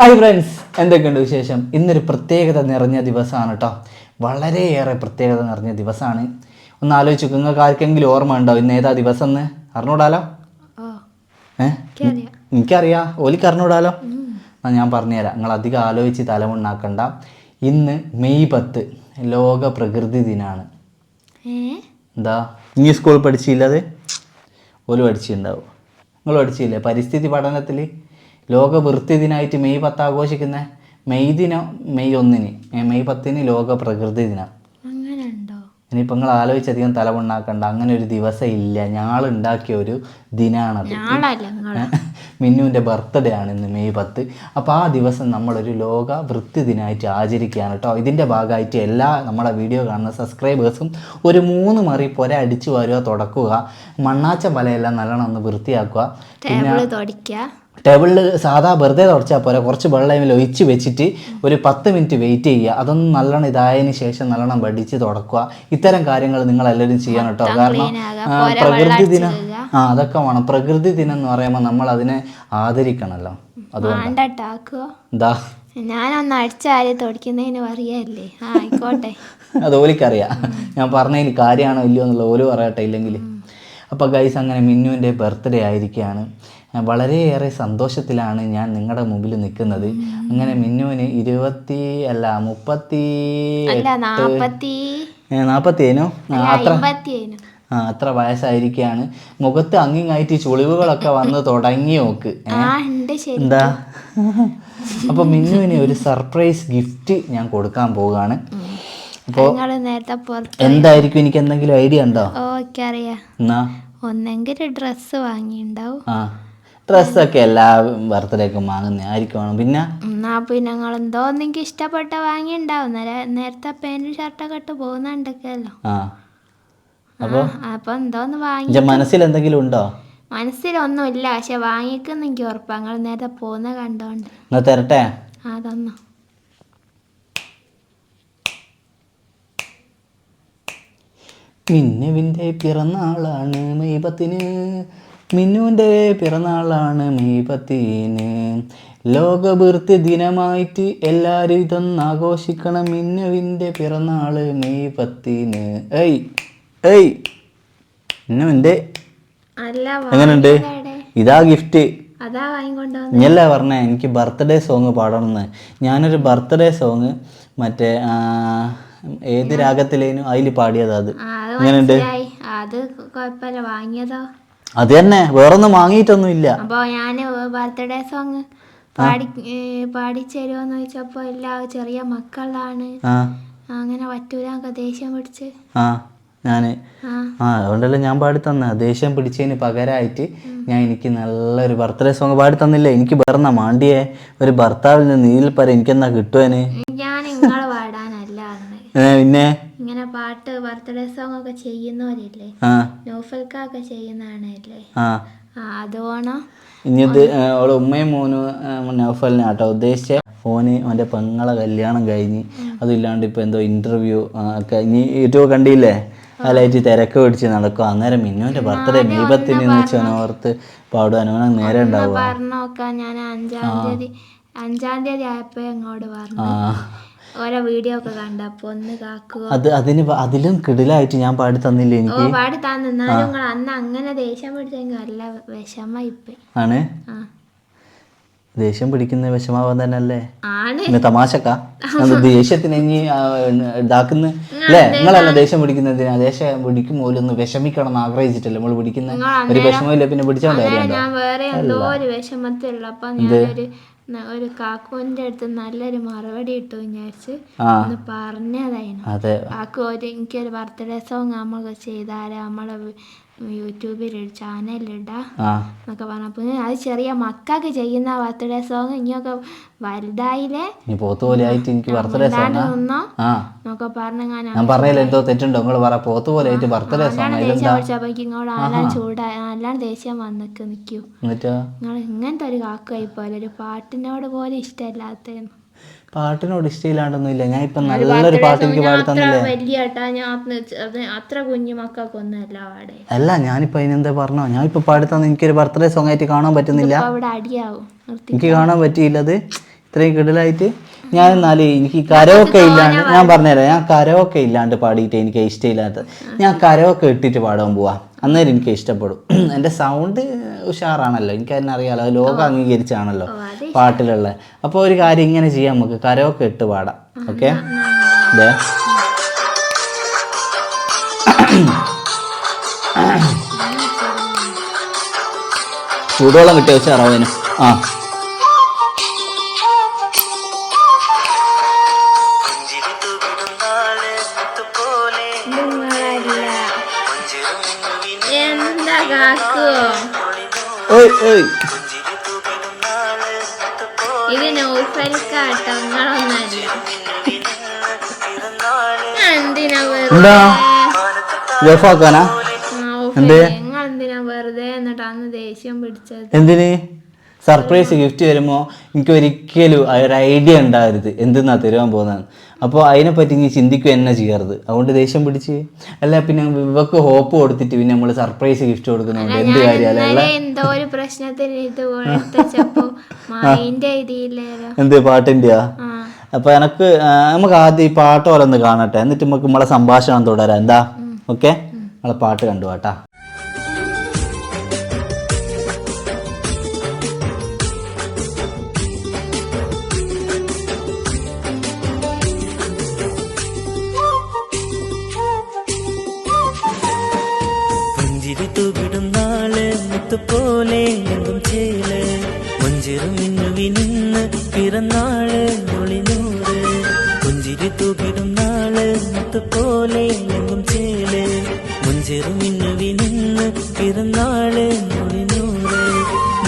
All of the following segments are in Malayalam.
ഹായ് ഫ്രണ്ട്സ് എന്തൊക്കെയുണ്ട് വിശേഷം? ഇന്നൊരു പ്രത്യേകത നിറഞ്ഞ ദിവസമാണ് കേട്ടോ വളരെയേറെ പ്രത്യേകത നിറഞ്ഞ ദിവസമാണ്. ഒന്ന് ആലോചിച്ചു നിങ്ങൾക്ക് ആർക്കെങ്കിലും ഓർമ്മ ഉണ്ടോ? ഇന്ന് ഏതാ ദിവസം എന്ന് അറിഞ്ഞൂടാലോ ഏഹ് ഏ? എനിക്കറിയാം. ഓലിക്ക് അറിഞ്ഞൂടാലോ എന്നാ ഞാൻ പറഞ്ഞുതരാം. നിങ്ങൾ അധികം ആലോചിച്ച് തലമുണ്ണാക്കണ്ട ഇന്ന് മെയ് പത്ത് ലോക പ്രകൃതി ദിനാണ്. എന്താ? ഇനി സ്കൂൾ പഠിച്ചില്ലത്? ഓൽ പഠിച്ചിട്ടുണ്ടാവും. നിങ്ങൾ പഠിച്ചില്ലേ? പരിസ്ഥിതി പഠനത്തിൽ ലോക വൃത്തി ദിനമായിട്ട് മെയ് പത്ത് ആഘോഷിക്കുന്ന മെയ് ദിനം മെയ് ഒന്നിന് മെയ് പത്തിന് ലോക പ്രകൃതി ദിനം ഇനിയിപ്പോൾ നിങ്ങൾ ആലോചിച്ചധികം തലമുണ്ടാക്കണ്ട അങ്ങനെ ഒരു ദിവസം ഇല്ല. ഞങ്ങൾ ഉണ്ടാക്കിയ ഒരു ദിനാണത്. നിങ്ങൾ. മിന്നുവിന്റെ ബർത്ത്ഡേ ആണ് ഇന്ന് മെയ് പത്ത്. അപ്പോൾ ആ ദിവസം നമ്മളൊരു ലോക വൃത്തി ദിനമായിട്ട് ആചരിക്കുകയാണ് കേട്ടോ. ഇതിന്റെ ഭാഗമായിട്ട് എല്ലാ നമ്മളെ വീഡിയോ കാണുന്ന സബ്സ്ക്രൈബേഴ്സും ഒരു മൂന്ന് മറി പോരെ അടിച്ചു വരുക തുടക്കുക. മണ്ണാച്ച മലയെല്ലാം നല്ലോണം ഒന്ന് വൃത്തിയാക്കുക. പിന്നെ ടേബിളിൽ സാധാ വെറുതെ തുടച്ചാൽ പോരാ കുറച്ച് വെള്ളം ഒഴിച്ച് വെച്ചിട്ട് ഒരു പത്ത് മിനിറ്റ് വെയിറ്റ് ചെയ്യുക. അതൊന്നും നല്ലോണം ഇതായതിന് ശേഷം നല്ലോണം വടിച്ച് തുടക്കുക. ഇത്തരം കാര്യങ്ങൾ നിങ്ങൾ എല്ലാവരും ചെയ്യണം കേട്ടോ. കാരണം പ്രകൃതി ദിനം ആ അതൊക്കെ വേണം. പ്രകൃതി ദിനം എന്ന് പറയുമ്പോൾ നമ്മൾ അതിനെ ആദരിക്കണമല്ലോ. അതുകൊണ്ട്. ഞാനൊന്ന് അടിച്ചാരി ആയിക്കോട്ടെ. അത് ഓലിക്കറിയാം. ഞാൻ പറഞ്ഞതിന് കാര്യമാണോ ഇല്ലയോ എന്നുള്ള ഓൽ പറയട്ടെ ഇല്ലെങ്കിൽ. അപ്പോൾ ഗൈസ് അങ്ങനെ മിന്നുവിന്റെ ബർത്ത്ഡേ ആയിരിക്കുകയാണ്. വളരെയേറെ സന്തോഷത്തിലാണ് ഞാൻ നിങ്ങളുടെ മുമ്പിൽ നിൽക്കുന്നത് അങ്ങനെ മിന്നുവിന് ഇരുപത്തി അല്ല മുപ്പത്തി അല്ല നാപ്പത്തി നാൽപ്പത്തി ഏനോ അല്ല അത്ര ആ അത്ര വയസ്സായിരിക്കുകയാണ് മുഖത്ത് അങ്ങിങ്ങായിട്ട് ചുളിവുകളൊക്കെ വന്ന് തുടങ്ങി നോക്ക് എന്താ? അപ്പൊ മിന്നുവിന് ഒരു സർപ്രൈസ് ഗിഫ്റ്റ് ഞാൻ കൊടുക്കാൻ പോവുകയാണ്. പുറത്ത് എന്തായിരിക്കും? എനിക്ക് എന്തെങ്കിലും ഐഡിയ ഉണ്ടോ? ഒന്നെങ്കിൽ ഡ്രസ്സ് വാങ്ങിണ്ടാവും. ആ. ഡ്രസ്സൊക്കെ എല്ലാ ബർത്ത്ഡേക്കും വാങ്ങുന്ന ആയിരിക്കണം പിന്നെ? എന്നാ പിന്നെ ഞങ്ങൾ എന്തോ നിങ്ങൾക്ക് ഇഷ്ടപ്പെട്ട വാങ്ങി ഉണ്ടാവും നേരത്തെ പാന്റും ഷർട്ടൊക്കെ ഇട്ട് പോകുന്നുണ്ടല്ലോ ആ. അപ്പോൾ അപ്പൊ എന്തോന്ന് വാങ്ങി മനസ്സിൽ എന്തെങ്കിലും ഉണ്ടോ? മനസ്സിലൊന്നുമില്ല. പക്ഷെ വാങ്ങിക്കുന്ന എനിക്ക് ഉറപ്പാ. ഞങ്ങൾ നേരത്തെ പോകുന്ന കണ്ടോണ്ട്. എന്നാ തരട്ടെ? അതൊന്നും മിന്നുവിന്റെ പിറന്നാളാണ്. മെയ് പത്തിന് മിന്നുവിന്റെ പിറന്നാളാണ് മെയ് പത്തിന് ലോകവൃത്തി ദിനമായിട്ട് എല്ലാവരും ഇതൊന്ന് ആഘോഷിക്കണം മിന്നുവിന്റെ പിറന്നാൾ മെയ് പത്തിന് ഏയ് ഏയ് മിന്നുവിന്റെ. എങ്ങനെയുണ്ട്? ഇതാ ഗിഫ്റ്റ്. ഇനിയല്ല പറഞ്ഞേ എനിക്ക് ബർത്ത്ഡേ സോങ് പാടണമെന്ന് ഞാനൊരു ബർത്ത്ഡേ സോങ് മറ്റേ ഏത് രാഗത്തിലേനും അതിൽ പാടിയതാ അത്. എങ്ങനെയുണ്ട് അത് കുഴപ്പമില്ല വാങ്ങിയതോ? അത് തന്നെ വേറൊന്നും വാങ്ങിയിട്ടൊന്നും ഇല്ല അപ്പൊ ഞാൻ ബർത്ത്ഡേ സോങ് പാടി ഏ, പാടിച്ചരുമോന്ന് എല്ലാ ചെറിയ മക്കളാണ്. അങ്ങനെ പറ്റൂലൊക്കെ ദേഷ്യം പിടിച്ച്. ആ ഞാൻ ആ. അതുകൊണ്ടല്ലേ ഞാൻ പാടി തന്ന ദേഷ്യം പിടിച്ചതിന് പകരമായിട്ട് ഞാൻ എനിക്ക് നല്ലൊരു ബർത്ത്ഡേ സോങ് പാടി തന്നില്ലേ എനിക്ക് വേറെ മാണ്ടിയെ? ഒരു ഭർത്താവിൽ നിന്ന് നീൽ പര എനിക്കെന്നാ കിട്ടുവാന്? ഞാൻ പാടാനല്ല പിന്നെ? ഇങ്ങനെ പാട്ട് ബർത്ത്ഡേ സോങ് ഒക്കെ ചെയ്യുന്നവരില്ലേ നോഫൽക്കൊക്കെ ചെയ്യുന്നതാണല്ലേ? ആ. ആ അത് ഇനി അവളെ ഉമ്മയും മോനും നൗഫലിനെ കേട്ടോ ഉദ്ദേശിച്ച. ഫോന് അവന്റെ പെങ്ങളെ കല്യാണം കഴിഞ്ഞ് അതില്ലാണ്ട് ഇപ്പൊ എന്തോ ഇന്റർവ്യൂ ഒക്കെ ഇനി യൂട്യൂബ് കണ്ടില്ലേ? അതിലായിട്ട് തിരക്ക് പിടിച്ച് നടക്കും. അന്നേരം മിന്നുവിന്റെ ബർത്ത്ഡേ മീപത്തിന് ഓർത്ത് പാടുവാൻ അവനെ നേരെ ഉണ്ടാവുക. ഞാൻ അഞ്ചാം തീയതി അഞ്ചാം തീയതി ആയപ്പോ പറഞ്ഞു ആ. ഓരോ വീഡിയോ ഒക്കെ കണ്ടപ്പോ ഒന്ന് കാക്കുക അത് അതിന് പ- അതിലും കിടിലായിട്ട് ഞാൻ പാടി തന്നില്ലേ ഓ എനിക്ക്? പാടി തന്നാലും നിങ്ങൾ അന്ന് അങ്ങനെ ദേഷ്യം പിടിച്ചെങ്കിൽ നല്ല വിഷമായിപ്പോയി ആണ്? ആ. ദേഷ്യം പിടിക്കുന്ന വിഷമാവാൻ തന്നെ അല്ലേ ആണ്. പിന്നെ തമാശക്കാ. അത് ദേഷ്യത്തിന് ഇനി ആ, ഇതാക്കുന്ന. അല്ലേ? നിങ്ങളല്ല ദേഷ്യം പിടിക്കുന്നതിന്? ദേഷ്യം പിടിക്കുമ്പോൾ ഒന്ന് വിഷമിക്കണം എന്ന് ആഗ്രഹിച്ചിട്ടല്ലേ നമ്മൾ പിടിക്കുന്ന? ഒരു വിഷമമില്ല പിന്നെ പിടിച്ചോണ്ടായിരുന്നു ഞാൻ വേറെ എന്തോ ഒരു വിഷമത്തിലുള്ളപ്പോ ഞാനൊരു ഒരു കാക്കുവിന്റെ അടുത്ത് നല്ലൊരു മറുപടി ഇട്ടു വിചാരിച്ച് ഒന്ന് പറഞ്ഞതായിരുന്നു കാക്കു ഒരു എനിക്കൊരു ബർത്ത്ഡേ സോങ് നമ്മൾ ചെയ്താൽ നമ്മളെ യൂട്യൂബിൽ ഒരു ആ. എന്നൊക്കെ പറഞ്ഞപ്പോൾ അത് ചെറിയ മക്കൾക്ക് ചെയ്യുന്ന ബർത്ത്ഡേ സോങ് ഇനിയൊക്കെ വലുതായില്ലേ? എനിക്ക് ബർത്ത്ഡേ എന്നൊക്കെ പറഞ്ഞങ്ങനെ ഞാൻ പറഞ്ഞതിൽ എന്തോ തെറ്റുണ്ടോ? നിങ്ങൾ പറ പോത്ത് പോലെ ആയിട്ട് ബർത്ത്ഡേ സോങ് നല്ലോണം ദേഷ്യം ഇതെന്താ പിടിച്ചപ്പോൾ എനിക്ക് ഇങ്ങോട്ട് നല്ലോണം ചൂടായി നല്ലോണം ദേഷ്യം വന്നിക്ക് നിൽക്കൂ ഇങ്ങനത്തെ ഒരു കാക്കായി പോലെ ഒരു പാട്ടിനോട് പോലും ഇഷ്ടമല്ലാത്തതെന്ന്. പാട്ടിനോട് ഇഷ്ടമില്ലാണ്ടൊന്നുമില്ല ഞാൻ ഇപ്പൊ നല്ലൊരു പാട്ട് എനിക്ക് പാടി തന്നില്ലേ അത്ര കുഞ്ഞു മക്കൾക്കൊന്നും അല്ല ഞാനിപ്പോ അതിനെന്താ പറഞ്ഞോ? ഞാൻ ഇപ്പൊ പാടി തന്നെ എനിക്കൊരു ബർത്ത്ഡേ സോങ് ആയിട്ട് കാണാൻ പറ്റുന്നില്ല. എനിക്ക് കാണാൻ പറ്റിയില്ലത് ഇത്രയും കിടലായിട്ട് ഞാൻ എന്നാൽ എനിക്ക് കരവൊക്കെ ഇല്ലാണ്ട് ഞാൻ പറഞ്ഞുതരാം. ഞാൻ കരവൊക്കെ ഇല്ലാണ്ട് പാടിയിട്ട് എനിക്ക് ഇഷ്ടമില്ലാത്ത ഞാൻ കരവൊക്കെ ഇട്ടിട്ട് പാടാൻ പോവാ. അന്നേരം എനിക്ക് ഇഷ്ടപ്പെടും. എന്റെ സൗണ്ട് ഉഷാറാണല്ലോ. എനിക്ക് അതിനെ അറിയാലോ അത് ലോകം അംഗീകരിച്ചാണല്ലോ പാട്ടിലുള്ള. അപ്പോൾ ഒരു കാര്യം ഇങ്ങനെ ചെയ്യാം നമുക്ക്. കരമൊക്കെ ഇട്ട് പാടാം. ഓക്കെ? അതെ ചൂടുവെള്ളം കിട്ടിയ ഉഷാറാവുന്നു ആ. ഇത് നൗഫൽക്കാട്ടോ നിങ്ങളൊന്നല്ല എന്തിനാ എന്താ? വെറുതെ എന്നിട്ടാന്ന് വെറുതെ എന്നിട്ട് അന്ന് ദേഷ്യം പിടിച്ചത്? എന്തിന്? സർപ്രൈസ് ഗിഫ്റ്റ് വരുമ്പോൾ എനിക്ക് ഒരിക്കലും ഒരു ഐഡിയ ഉണ്ടാകരുത് എന്തെന്നാ തരുവാൻ പോകുന്നതാണ് അപ്പോൾ അതിനെപ്പറ്റി നീ ചിന്തിക്കുക തന്നെ ചെയ്യരുത് അതുകൊണ്ട് ദേഷ്യം പിടിച്ച്. അല്ല പിന്നെ ഇവക്ക് ഹോപ്പ് കൊടുത്തിട്ട് പിന്നെ നമ്മൾ സർപ്രൈസ് ഗിഫ്റ്റ് കൊടുക്കുന്നുണ്ട് എന്ത് കാര്യമല്ല എന്തോ ഒരു പ്രശ്നത്തിന് എന്ത് പാട്ടിന്റെയാ അപ്പോൾ എനക്ക് നമുക്ക് ആദ്യം ഈ പാട്ട് പോലെ ഒന്ന് കാണട്ടെ. എന്നിട്ട് നമുക്ക് നമ്മളെ സംഭാഷണം തുടരാം. എന്താ? ഓക്കെ? നമ്മളെ പാട്ട് കണ്ടു കേട്ടാ. പിറന്നാൾ ഒളിനൂറ് പുഞ്ചിരി തൂകിടും നാൾ മുത്തുപോലെ എങ്കും ചേൽ. മുഞ്ചിറു മിന്നുവി നിന്ന് പിറന്നാൾ ഒളിനൂറ്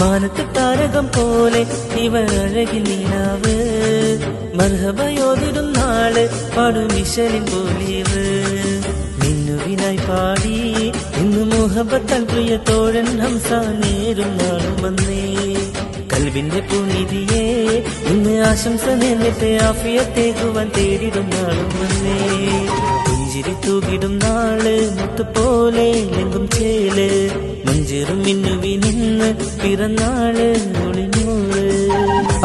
മാനത്ത് താരകം പോലെ ഇവർ അഴകി നീനാവ്. മർഹബയോതിടും നാൾ പാടും മിഷലിൻ പോലീവ്. മിന്നുവിനായി പാടി ഇന്ന് മുഹബത്തൽ പ്രിയ തോഴൻ ഹംസ നേരും നാളും വന്നേ. കൽവിന്റെ പുനിതിയെ ഇന്ന് ആശംസ നിന്നിട്ട് ആഫിയത്തേക്കുവാൻ തേടിടും നാളും വന്നേ. പുഞ്ചിരി തൂകിടും നാൾ മുത്തുപോലെ ലെങ്കും ചേൽ. മുഞ്ചിറും മിന്നുവി നിന്ന് പിറന്നാൾ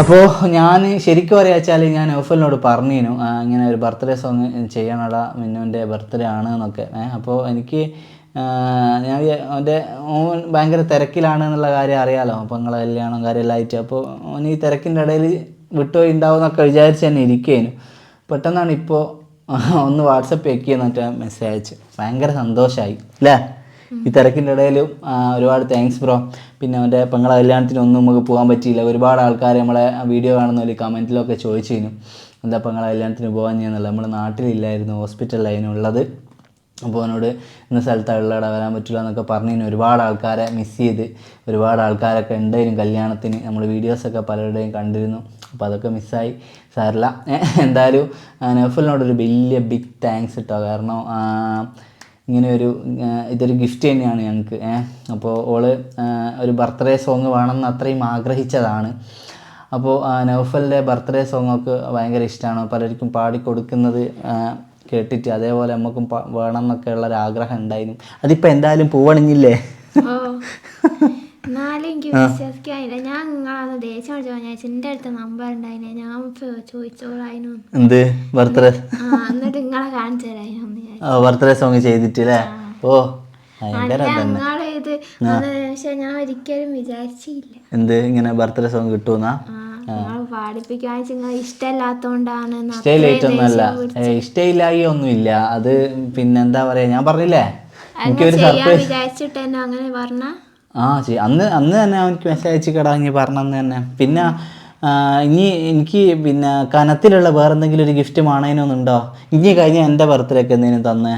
അപ്പോൾ ഞാൻ ശരിക്കും പറയാ വെച്ചാൽ ഞാൻ നൗഫലിനോട് പറഞ്ഞിരുന്നു. ഇങ്ങനെ ഒരു ബർത്ത്ഡേ സോങ് ചെയ്യണടാ മിന്നുവിന്റെ ബർത്ത്ഡേ ആണ് എന്നൊക്കെ. അപ്പോൾ എനിക്ക് ഞാൻ അവന്റെ ഓൻ ഭയങ്കര തിരക്കിലാണ് എന്നുള്ള കാര്യം അറിയാമല്ലോ അപ്പോൾ നിങ്ങളെ കല്യാണം കാര്യമെല്ലാം ആയിട്ട്. അപ്പോൾ ഓൻ ഈ തിരക്കിന്റെ ഇടയിൽ വിട്ടുപോയി ഉണ്ടാവും എന്നൊക്കെ വിചാരിച്ച് തന്നെ ഇരിക്കുകയായിരുന്നു പെട്ടെന്നാണ് ഇപ്പോൾ ഒന്ന് വാട്സപ്പ് ചെക്ക് ചെയ്യുന്നിട്ട് മെസ്സേജ് അയച്ചു. ഭയങ്കര സന്തോഷമായി അല്ലേ? ഈ തിരക്കിന്റെ ഇടയിലും ഒരുപാട് താങ്ക്സ് ബ്രോ പിന്നെ അവന്റെ പെങ്ങളെ കല്യാണത്തിന് ഒന്നും നമുക്ക് പോകാൻ പറ്റിയില്ല. ഒരുപാട് ആൾക്കാർ നമ്മളെ വീഡിയോ കാണുന്നതിൽ കമന്റിലൊക്കെ ചോദിച്ചു കഴിഞ്ഞു എന്താ പെങ്ങളെ കല്യാണത്തിന് പോകാൻ ചെയ്യുന്നില്ല നമ്മൾ നാട്ടിലില്ലായിരുന്നു ഹോസ്പിറ്റലിലായിരുന്നു ഉള്ളത്. അപ്പോൾ അവനോട് ഇന്ന സ്ഥലത്താണ് ഉള്ളടാ വരാൻ പറ്റില്ല എന്നൊക്കെ പറഞ്ഞു ഒരുപാട് ആൾക്കാരെ മിസ് ചെയ്ത് ഒരുപാട് ആൾക്കാരൊക്കെ ഉണ്ടായിരുന്നു കല്യാണത്തിന്. നമ്മൾ വീഡിയോസൊക്കെ പലരുടെയും കണ്ടിരുന്നു. അപ്പോൾ അതൊക്കെ മിസ്സായി സാറില്ല എന്തായാലും നൗഫലിനോടൊരു വലിയ ബിഗ് താങ്ക്സ് കേട്ടോ കാരണം ഇങ്ങനെ ഒരു ഇതൊരു ഗിഫ്റ്റ് തന്നെയാണ് ഞങ്ങൾക്ക് അപ്പോൾ ഓൾ ഒരു ബർത്ത്ഡേ സോങ് വേണമെന്ന് അത്രയും ആഗ്രഹിച്ചതാണ്. അപ്പോൾ നൗഫലിന്റെ ബർത്ത്ഡേ സോങ്ങൊക്കെ ഭയങ്കര ഇഷ്ടമാണ് പലർക്കും പാടിക്കൊടുക്കുന്നത് കേട്ടിട്ട് അതേപോലെ നമുക്കും വേണം എന്നൊക്കെ ഉള്ള ഒരു ആഗ്രഹം ഉണ്ടായിരുന്നു. അതിപ്പോൾ എന്തായാലും പൂവണിഞ്ഞില്ലേ ഓ എന്നാലും എനിക്ക് വിശ്വസിക്കാനില്ല ഞാൻ നിങ്ങളന്ന് ദേഷ്യം വിളിച്ചു ഞാൻ എന്റെ അടുത്ത് നമ്പർ ഉണ്ടായിനെ. ഞാൻ ഇപ്പൊ ചോദിച്ചോളായിരുന്നു എന്ത്? ബർത്ത്ഡേ? ആ എന്നിട്ട് നിങ്ങളെ കാണിച്ചു തരായിരുന്നു ഞാൻ ബർത്ത്ഡേ സോങ് ചെയ്തിട്ടില്ലേ ഓ പക്ഷെ ഞാൻ ഒരിക്കലും വിചാരിച്ചില്ല. എന്ത്? ഇങ്ങനെ ബർത്ത്ഡേ സോങ് കിട്ടുമെന്നാ നിങ്ങൾ ഇഷ്ടമല്ലാത്തോണ്ടാണ് ഒന്നുമില്ല. അത് പിന്നെന്താ പറയാ ഞാൻ പറഞ്ഞില്ലേ? എനിക്കൊരു ഒരു സർപ്രൈസ് ആ ചെയ് അന്ന് അന്ന് തന്നെ അവനിക്ക് മെസ്സേജ് അയച്ചു കടാങ്ങി പറഞ്ഞന്ന് തന്നെ. പിന്നെ ഇനി എനിക്ക് പിന്നെ കനത്തിലുള്ള വേറെ എന്തെങ്കിലും ഒരു ഗിഫ്റ്റ് മാണേനൊന്നുണ്ടോ ഇനി കഴിഞ്ഞ എന്റെ ബർത്ത്ഡേക്ക് എന്തെങ്കിലും തന്നേ?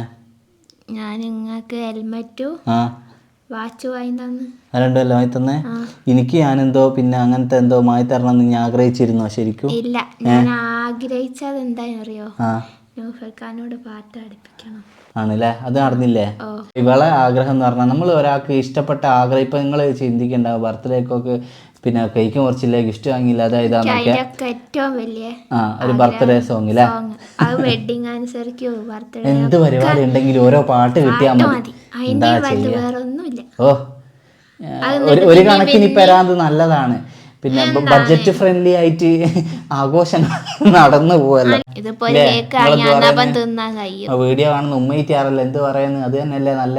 ഞാൻ നിങ്ങൾക്ക് ഹെൽമെറ്റും ആ. വാച്ച് വാങ്ങി തന്ന്. രണ്ടുമല്ലോ വാങ്ങി തന്നേ. എനിക്ക് ഞാനെന്തോ പിന്നെ അങ്ങനത്തെ എന്തോ വാങ്ങി തരണം എന്ന് ഞാൻ ആഗ്രഹിച്ചിരുന്നോ ശരിക്കും? ഇല്ല ഞാൻ ആഗ്രഹിച്ചത് എന്താണെന്നറിയോ? അറിയോ നൂഫൽഖാനോട് പാട്ട് പഠിപ്പിക്കണം ആണല്ലേ? അത് നടന്നില്ലേ? ഇവളെ ആഗ്രഹം എന്ന് പറഞ്ഞാൽ നമ്മൾ ഒരാൾക്ക് ഇഷ്ടപ്പെട്ട ആഗ്രഹം ഇപ്പം നിങ്ങൾ ചിന്തിക്കണ്ടാവും ബർത്ത്ഡേക്കൊക്കെ പിന്നെ കേക്ക് മുറിച്ചില്ല ഗിഫ്റ്റ് വാങ്ങിയില്ല അതായതാന്നൊക്കെ അതിന്റെയൊക്കെ ഏറ്റവും വലിയ ആ ഒരു ബർത്ത്ഡേ സോങ് അല്ലേ സോങ് അത് വെഡിങ് ആനിവേഴ്സറിക്കോ ബർത്ത്ഡേ. എന്ത് പരിപാടി ഉണ്ടെങ്കിലും ഓരോ പാട്ട് കിട്ടിയാൽ മതി. എന്താ ഓ ഒരു ഒരു കണക്കിന് പെരാത് വരാത് നല്ലതാണ്. പിന്നെ ബഡ്ജറ്റ് ഫ്രണ്ട്ലി ആയിട്ട് ആഘോഷം നടന്നു പോവല്ലോ. വീഡിയോ കാണുന്ന ഉമ്മയിറ്റാറല്ലോ എന്ത് പറയുന്നത് അത് തന്നെയല്ലേ നല്ല?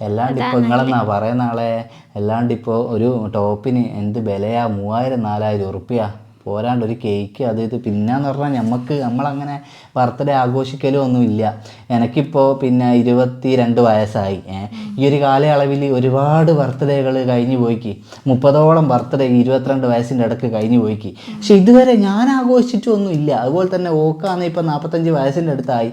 അല്ലാണ്ട് ഇപ്പൊ നിങ്ങളെന്നാ പറയുന്ന ആളെ അല്ലാണ്ട് ഇപ്പോൾ ഒരു ടോപ്പിന് എന്ത് വിലയാ? മൂവായിരം നാലായിരം ഉറുപ്പ്യ? പോരാണ്ട് ഒരു കേക്ക് അത് ഇത് പിന്നെന്ന് പറഞ്ഞാൽ നമുക്ക് നമ്മളങ്ങനെ ബർത്ത്ഡേ ആഘോഷിക്കലും ഒന്നുമില്ല. എനിക്കിപ്പോൾ പിന്നെ ഇരുപത്തി രണ്ട് വയസ്സായി ഈ ഒരു കാലയളവിൽ ഒരുപാട് ബർത്ത്ഡേകൾ കഴിഞ്ഞു പോയിക്ക്. മുപ്പതോളം ബർത്ത്ഡേ ഇരുപത്തിരണ്ട് വയസ്സിന്റെ ഇടയ്ക്ക് കഴിഞ്ഞു പോയിക്ക്. പക്ഷെ ഇതുവരെ ഞാൻ ആഘോഷിച്ചിട്ടൊന്നും ഇല്ല അതുപോലെ തന്നെ ഓക്കാന്ന് ഇപ്പം നാൽപ്പത്തഞ്ച് വയസ്സിന്റെ അടുത്തായി.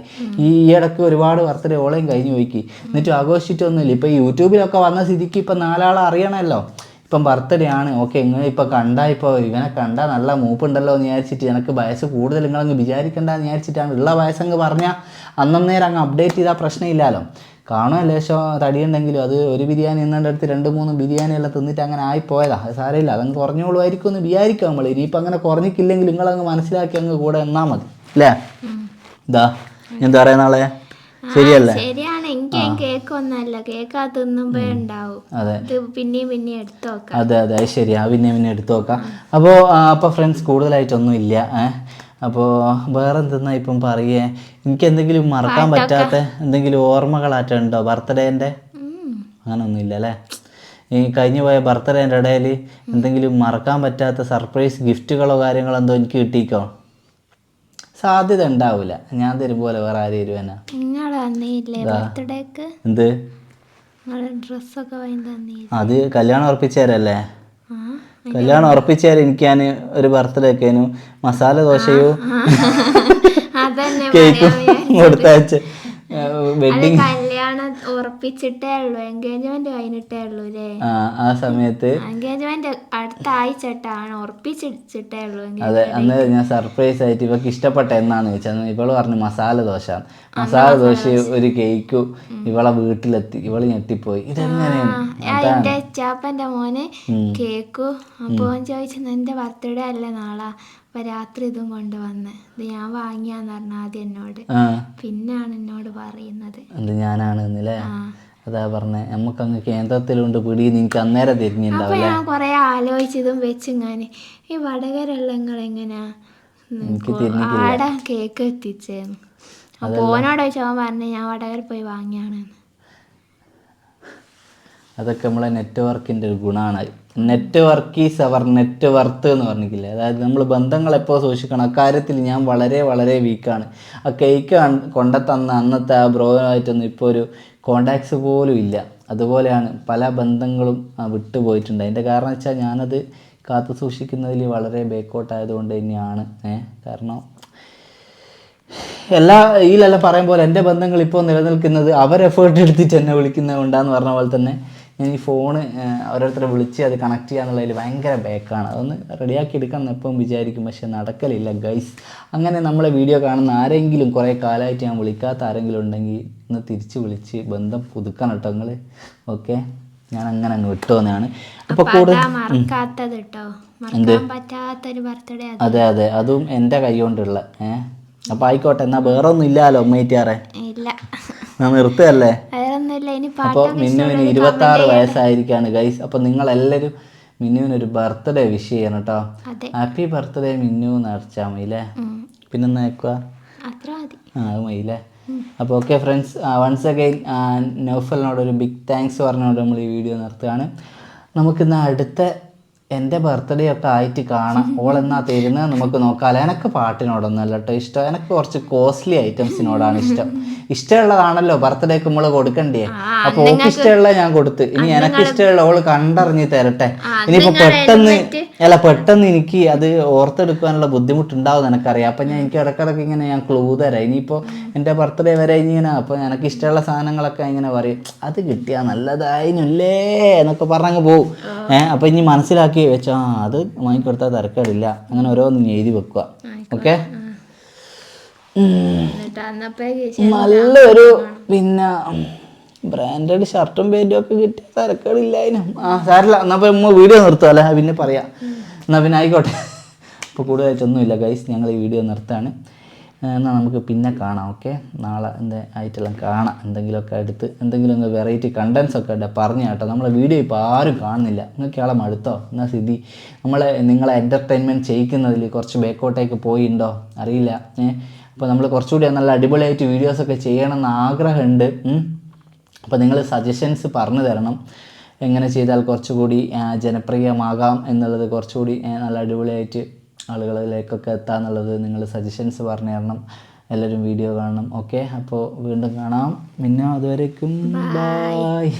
ഈ ഇടയ്ക്ക് ഒരുപാട് ബർത്ത്ഡേ ഓളയും കഴിഞ്ഞു പോയിക്ക്. എന്നിട്ടും ആഘോഷിച്ചിട്ടൊന്നുമില്ല. ഇപ്പം യൂട്യൂബിലൊക്കെ വന്ന സ്ഥിതിക്ക് ഇപ്പം നാലാളെ അറിയണമല്ലോ ഇപ്പം ബർത്ത്ഡേ ആണ് ഓക്കെ ഇങ്ങനെ ഇപ്പം കണ്ടാൽ ഇപ്പോൾ ഇവനെ കണ്ടാൽ നല്ല മൂപ്പുണ്ടല്ലോ എന്ന് വിചാരിച്ചിട്ട് എനിക്ക് വയസ്സ് കൂടുതൽ നിങ്ങളങ്ങ് വിചാരിക്കണ്ടെന്ന് വിചാരിച്ചിട്ടാണ്. ഉള്ള വയസ്സങ്ങ് പറഞ്ഞാൽ അന്നേരം അങ്ങ് അപ്ഡേറ്റ് ചെയ്താൽ പ്രശ്നമില്ലല്ലോ കാണുമോ ലേശം തടിയുണ്ടെങ്കിലും അത് ഒരു ബിരിയാണി എന്നതിന്റെ അടുത്ത് രണ്ട് മൂന്ന് ബിരിയാണി എല്ലാം തിന്നിട്ട് അങ്ങനെ ആയിപ്പോയതാ അത് സാരമില്ല അതങ്ങ് കുറഞ്ഞോളുമായിരിക്കും എന്ന് വിചാരിക്കാം നമ്മൾ. ഇനിയിപ്പോൾ അങ്ങനെ കുറഞ്ഞിട്ടില്ലെങ്കിൽ നിങ്ങളങ്ങ് മനസ്സിലാക്കി അങ്ങ് കൂടെ എന്നാൽ മതി. അല്ലേ? ഇതാ എന്താ പറയുന്ന ആളെ ശരിയല്ലേ? ശരിയാണ്. എനിക്ക് കേക്ക് ഒന്നല്ല കേക്ക് തിന്നുമ്പോ ഉണ്ടാവും. അതെ. പിന്നെയും പിന്നെയും എടുത്തു നോക്കാം അതെ. അതെ ശരിയാ. പിന്നെ പിന്നെ എടുത്തു നോക്കാം അപ്പോൾ അപ്പോൾ ഫ്രണ്ട്സ് കൂടുതലായിട്ടൊന്നും ഇല്ല. അപ്പോ അപ്പോൾ വേറെ എന്തെന്നാ ഇപ്പം പറയേ? എനിക്ക് എന്തെങ്കിലും മറക്കാൻ പറ്റാത്ത എന്തെങ്കിലും ഓർമ്മകളാറ്റം ഉണ്ടോ? ബർത്ത്ഡേന്റെ ഉം. അങ്ങനൊന്നും ഇല്ല അല്ലേ? ഈ കഴിഞ്ഞു പോയ ബർത്ത്ഡേന്റെ ഇടയിൽ എന്തെങ്കിലും മറക്കാൻ പറ്റാത്ത സർപ്രൈസ് ഗിഫ്റ്റുകളോ കാര്യങ്ങളോ എന്തോ എനിക്ക് കിട്ടിക്കോ? സാധ്യത ഉണ്ടാവില്ല ഞാൻ തരും പോലെ വേറെ ആരും തരുവാനാ നിങ്ങൾ തന്നില്ലേ ബർത്ത്ഡേക്ക്? എന്ത്? നിങ്ങൾ ഡ്രസ്സൊക്കെ വാങ്ങി തന്നില്ലേ? അത് കല്യാണം ഉറപ്പിച്ചേരല്ലേ? കല്യാണം ഉറപ്പിച്ചാൽ എനിക്ക് ഞാൻ ഒരു ബർത്ത്ഡേ ഒക്കെനു മസാല ദോശയോ കേക്കും കൊടുത്തയച്ച്. വെഡിങ് കല്യാണം ഉറപ്പിച്ചിട്ടേ ഉള്ളൂ. എൻഗേജ്മെന്റ് കഴിഞ്ഞിട്ടേ ഉള്ളൂ അല്ലേ ആ സമയത്ത്. എൻഗേജ്മെന്റ് അടുത്ത ആഴ്ചട്ടാണ് ഉറപ്പിച്ചിട്ടേ ഉള്ളൂ അതെ അന്ന് ഞാൻ സർപ്രൈസ് ആയിട്ട് ഇവക്ക് ഇഷ്ടപ്പെട്ട എന്നാന്ന് ചോദിച്ചത്. ഇവൾ പറഞ്ഞു മസാല ദോശ. മസാല ദോശ ഒരു കേക്കും ഇവളെ വീട്ടിലെത്തി ഇവൾ ഞെട്ടിപ്പോയി. ഇതെങ്ങനെയാണ്? എന്റെ ചാപ്പന്റെ മോന് കേക്കു അപ്പൊ ചോദിച്ചത് ചോദിച്ചു എന്റെ ബർത്ത്ഡേ അല്ലേ നാളാ? അപ്പൊ രാത്രി ഇതും കൊണ്ടുവന്ന് ഇത് ഞാൻ വാങ്ങിയാന്ന് പറഞ്ഞ ആദ്യം എന്നോട്. പിന്നാണ് എന്നോട് പറയുന്നത്. അത് ഞാനാണ് എന്നല്ലേ അതാ പറഞ്ഞേ. നമുക്കങ്ങ് കേന്ദ്രത്തിലുണ്ട് പിടി നിനക്ക് അന്നേരം തിരിഞ്ഞിട്ടുണ്ടാവും ഞാൻ കൊറേ ആലോചിച്ചതും വെച്ചിങ്ങനെ ഈ വടകരയുള്ള നിങ്ങൾ എങ്ങനെയാ ആടാ കേക്ക് എത്തിച്ചേന്ന്. അപ്പൊ ഓനോട് ചോദിച്ചു അവൻ പറഞ്ഞു ഞാൻ വടകര പോയി വാങ്ങിയാണ് അതൊക്കെ നമ്മളെ നെറ്റ്വർക്കിന്റെ ഒരു ഗുണമാണ് network is your net worth എന്ന് പറഞ്ഞിട്ടില്ലേ? അതായത് നമ്മൾ ബന്ധങ്ങൾ എപ്പോൾ സൂക്ഷിക്കണം? അക്കാര്യത്തിൽ ഞാൻ വളരെ വളരെ വീക്കാണ്. ആ കേക്ക് കൊണ്ടെത്തന്ന അന്നത്തെ ആ ബ്രോയുമായിട്ടൊന്നും ഇപ്പോൾ ഒരു കോണ്ടാക്ട്സ് പോലും ഇല്ല. അതുപോലെയാണ് പല ബന്ധങ്ങളും വിട്ടുപോയിട്ടുണ്ട് അതിന്റെ കാരണം വെച്ചാൽ ഞാനത് കാത്തു സൂക്ഷിക്കുന്നതിൽ വളരെ ബേക്കോട്ടായതുകൊണ്ട് തന്നെയാണ്. ഏഹ് കാരണം എല്ലാ ഇതിലെല്ലാം പറയും പോലെ എന്റെ ബന്ധങ്ങൾ ഇപ്പോൾ നിലനിൽക്കുന്നത് അവർ എഫേർട്ട് എടുത്തിട്ട് എന്നെ വിളിക്കുന്നത് കൊണ്ടാന്ന് പറഞ്ഞ പോലെ തന്നെ ഞാൻ ഈ ഫോണ് ഓരോരുത്തരെ വിളിച്ച് അത് കണക്ട് ചെയ്യാന്നുള്ളതിൽ ഭയങ്കര ബാക്കാണ് അതൊന്ന് റെഡിയാക്കി എടുക്കണം എന്ന് എപ്പം വിചാരിക്കും പക്ഷെ നടക്കലില്ല ഗൈസ് അങ്ങനെ നമ്മളെ വീഡിയോ കാണുന്ന ആരെങ്കിലും കുറേ കാലമായിട്ട് ഞാൻ വിളിക്കാത്ത ആരെങ്കിലും ഉണ്ടെങ്കിൽ ഒന്ന് തിരിച്ച് വിളിച്ച് ബന്ധം പുതുക്കണം കേട്ടോ നിങ്ങൾ ഓക്കെ ഞാൻ അങ്ങനെ അങ്ങ് വിട്ടുവന്നാണ് അപ്പോൾ കൂടുതൽ അതാ അത്. അതെ എന്റെ കൈ കൊണ്ടുള്ള ഏഹ് അപ്പൊ ആയിക്കോട്ടെ എന്നാ വേറെ ഒന്നും ഇല്ലല്ലോ ഉമ്മയിറ്റാറെ ഇല്ല. ഞാൻ നിർത്തുകയല്ലേ? അപ്പോൾ മിന്നുവിന് ഇരുപത്തി ആറ് വയസ്സായിരിക്കാണ് ഗൈസ് അപ്പോൾ നിങ്ങൾ എല്ലാവരും മിന്നുവിന് ഒരു ബർത്ത്ഡേ വിഷ് ചെയ്യണം കേട്ടോ ഹാപ്പി ബർത്ത്ഡേ മിന്നു മതി അല്ലേ ഉം. പിന്നെ നോക്കുക അത്ര ആ അത് മതി അല്ലേ അപ്പോൾ ഓക്കെ ഫ്രണ്ട്സ് വൺസ് അഗൈൻ നൗഫലിനോട് ഒരു ബിഗ് താങ്ക്സ് പറഞ്ഞുകൊണ്ട് നമ്മൾ ഈ വീഡിയോ നിർത്തുകയാണ്. നമുക്കിന്ന് അടുത്ത എന്റെ ബർത്ത്ഡേ ഒക്കെ ആയിട്ട് കാണാം. ഓൾ എന്നാ തരുന്നത് നമുക്ക് നോക്കാം അല്ല എനക്ക് പാട്ടിനോടൊന്നും അല്ല കേട്ടോ ഇഷ്ടം. എനിക്ക് കുറച്ച് കോസ്റ്റ്ലി ഐറ്റംസിനോടാണ് ഇഷ്ടം. ഇഷ്ടമുള്ളതാണല്ലോ ബർത്ത്ഡേക്ക് നമ്മൾ കൊടുക്കണ്ടേ? അപ്പൊ ഓക്ക് ഇഷ്ടമുള്ള ഞാൻ കൊടുത്ത്. ഇനി എനക്ക് ഇഷ്ടമുള്ള ഓൾ കണ്ടറിഞ്ഞ് തരട്ടെ. ഇനിയിപ്പോ പെട്ടെന്ന് അല്ല പെട്ടെന്ന് എനിക്ക് അത് ഓർത്തെടുക്കാനുള്ള ബുദ്ധിമുട്ടുണ്ടാവും എനിക്കറിയാം. അപ്പൊ ഞാൻ എനിക്ക് ഇടക്കിടക്ക് ഇങ്ങനെ ഞാൻ ക്ലൂ തരാം. ഇനിയിപ്പോ എന്റെ ബർത്ത്ഡേ വരെ ഇങ്ങനെ അപ്പൊ എനിക്ക് ഇഷ്ടമുള്ള സാധനങ്ങളൊക്കെ ഇങ്ങനെ പറയും അത് കിട്ടിയാ നല്ലതായില്ലേ എന്നൊക്കെ പറഞ്ഞങ്ങ് പോവും. ഏഹ് അപ്പൊ ഇനി മനസ്സിലാക്കി വെച്ചാ അത് വാങ്ങിക്കൊടുത്താൽ തിരക്കേടില്ല. അങ്ങനെ ഓരോന്നും എഴുതി വെക്കുക ഓക്കെ? നല്ലൊരു പിന്നെ ബ്രാൻഡഡ് ഷർട്ടും പാന്റും ഒക്കെ കിട്ടിയ തിരക്കേടില്ല അതിനും ആ സാരില്ല. എന്നാ നമ്മൾ വീഡിയോ നിർത്തുക അല്ലേ? പിന്നെ പറയാം. എന്നാൽ പിന്നെ ആയിക്കോട്ടെ. ഇപ്പോൾ കൂടുതലായിട്ടൊന്നുമില്ല ഗൈസ് ഞങ്ങൾ ഈ വീഡിയോ നിർത്താണ്. എന്നാൽ നമുക്ക് പിന്നെ കാണാം ഓക്കെ നാളെ എന്താ ആയിട്ടെല്ലാം കാണാം. എന്തെങ്കിലുമൊക്കെ എടുത്ത് എന്തെങ്കിലും വെറൈറ്റി കണ്ടൻസ് ഒക്കെ ഇട്ട് പറഞ്ഞു കേട്ടോ. നമ്മളെ വീഡിയോ ഇപ്പോൾ ആരും കാണുന്നില്ല. നിങ്ങൾക്ക് ആളെ മടുത്തോ? എന്നാ സ്ഥിതി? നമ്മളെ നിങ്ങളെ എന്റർടൈൻമെന്റ് ചെയ്യിക്കുന്നതിൽ കുറച്ച് ബേക്കോട്ടേക്ക് പോയിണ്ടോ? അറിയില്ല അപ്പോൾ നമ്മൾ കുറച്ചുകൂടി നല്ല അടിപൊളിയായിട്ട് വീഡിയോസൊക്കെ ചെയ്യണമെന്ന് ആഗ്രഹമുണ്ട്. അപ്പോൾ നിങ്ങൾ സജഷൻസ് പറഞ്ഞു തരണം. എങ്ങനെ ചെയ്താൽ കുറച്ചുകൂടി ജനപ്രിയമാകാം എന്നുള്ളത് കുറച്ചുകൂടി നല്ല അടിപൊളിയായിട്ട് ആളുകളിലേക്കൊക്കെ എത്താന്നുള്ളത് നിങ്ങൾ സജഷൻസ് പറഞ്ഞു തരണം. എല്ലാവരും വീഡിയോ കാണണം. ഓക്കെ അപ്പോൾ വീണ്ടും കാണാം. പിന്നെ അതുവരേക്കും ബായ്